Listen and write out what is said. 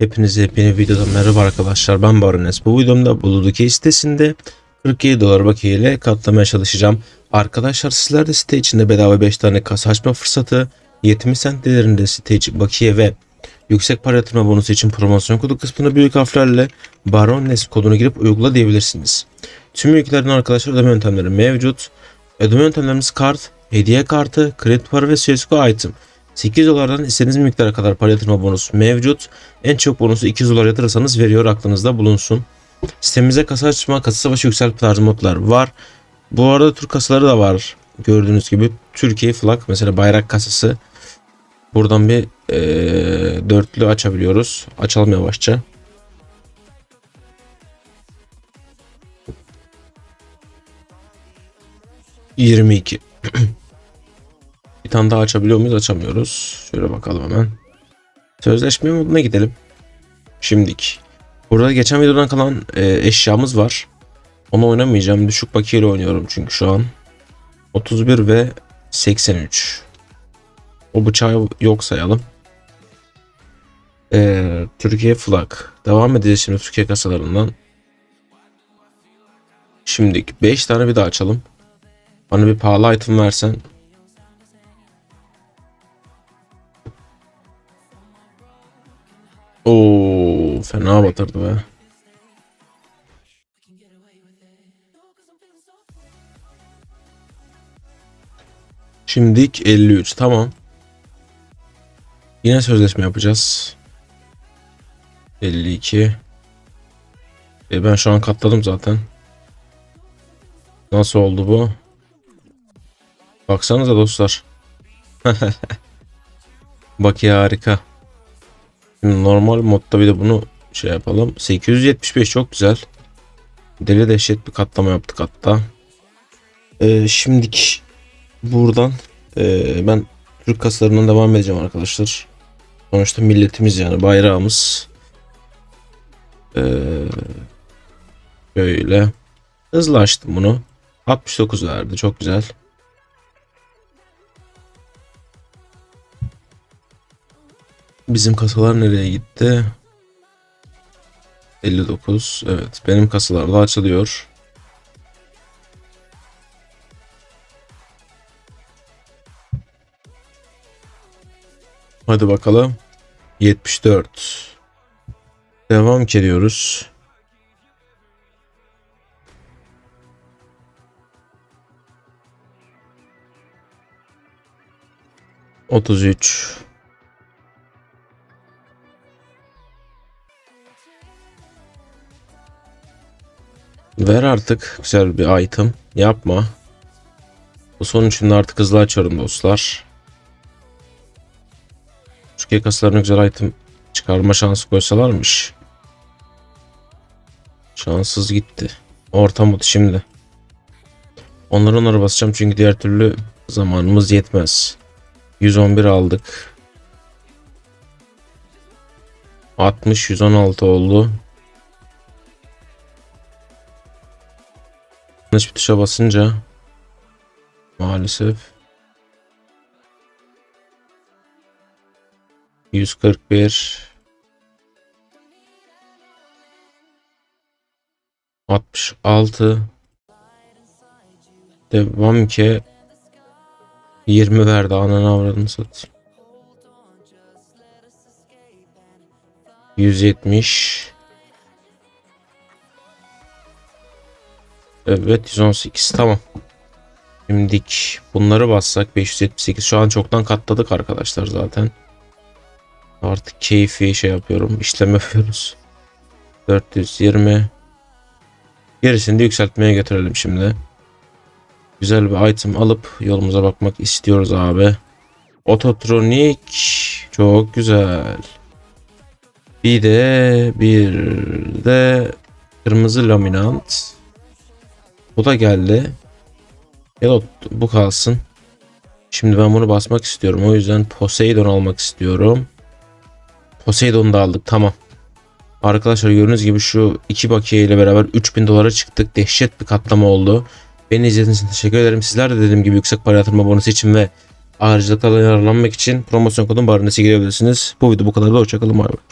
Hepinize yepyeni videodan merhaba arkadaşlar ben Barones. Bu videomda Buluduki sitesinde 47 dolar bakiye ile katlamaya çalışacağım. Arkadaşlar sizler de site içinde bedava 5 tane kasa açma fırsatı, 70 cent değerinde site içi bakiye ve yüksek para yatırma bonusu için promosyon kodu kısmına büyük harflerle Barones kodunu girip uygula diyebilirsiniz. Tüm ülkelerin arkadaşlar ödeme yöntemleri mevcut. Ödeme yöntemlerimiz kart, hediye kartı, kredi para ve CSGO item. 8 dolardan istediğiniz miktara kadar para yatırma bonusu mevcut. En çok bonusu 200 dolar yatırırsanız veriyor aklınızda bulunsun. Sitemize kasa açma, kasa savaşı yükseltme tarzı modlar var. Bu arada Türk kasaları da var. Gördüğünüz gibi Türkiye flag mesela bayrak kasası. Buradan bir eee, dörtlü açabiliyoruz. Açalım yavaşça. Yirmi iki. Tane daha açabiliyor muyuz? Açamıyoruz. Şöyle bakalım hemen. Sözleşme moduna gidelim. Şimdik. Burada geçen videodan kalan e, eşyamız var. Onu oynamayacağım. Düşük bakiyeyle oynuyorum çünkü şu an. 31 ve 83. O bıçağı yok sayalım. E, Türkiye flag. Devam edeceğiz şimdi Türkiye kasalarından. Şimdik 5 tane bir daha açalım. Bana bir pahalı item versen Oo, fena batırdı be. Şimdilik 53 tamam. Yine sözleşme yapacağız. 52. E ben şu an katladım zaten. Nasıl oldu bu? Baksanıza dostlar. Bak ya harika. Şimdi normal modda bir de bunu şey yapalım. 875 çok güzel. Deli dehşet bir katlama yaptık hatta. Ee, şimdiki buradan ee, ben Türk kasalarından devam edeceğim arkadaşlar. Sonuçta milletimiz yani bayrağımız. Ee, böyle hızlı açtım bunu. 69 verdi çok güzel. Bizim kasalar nereye gitti? 59. Evet. Benim kasalar da açılıyor. Hadi bakalım. 74. Devam ediyoruz. Otuz üç. Ver artık güzel bir item. Yapma. Bu son üçünde artık hızlı açıyorum dostlar. Türkiye kasalarına güzel item çıkarma şansı koysalarmış. Şanssız gitti. Orta mod şimdi. Onları onlara basacağım çünkü diğer türlü zamanımız yetmez. 111 aldık. 60 116 oldu. Yanlış bir tuşa basınca maalesef 141 66 devam ki 20 verdi ananı avradını satayım 170 Evet 118 tamam. Şimdik bunları bassak 578 şu an çoktan katladık arkadaşlar zaten. Artık keyfi şey yapıyorum işlem yapıyoruz. 420 Gerisini de yükseltmeye götürelim şimdi. Güzel bir item alıp yolumuza bakmak istiyoruz abi. Ototronik çok güzel. Bir de bir de kırmızı laminant. Bu da geldi. Ya bu kalsın. Şimdi ben bunu basmak istiyorum. O yüzden Poseidon almak istiyorum. Poseidon'u da aldık. Tamam. Arkadaşlar gördüğünüz gibi şu iki bakiye ile beraber 3000 dolara çıktık. Dehşet bir katlama oldu. Beni izlediğiniz için teşekkür ederim. Sizler de dediğim gibi yüksek para yatırma bonusu için ve ayrıcalıklarla yararlanmak için promosyon kodum barınesi girebilirsiniz. Bu video bu kadar da hoşçakalın. Bay bay.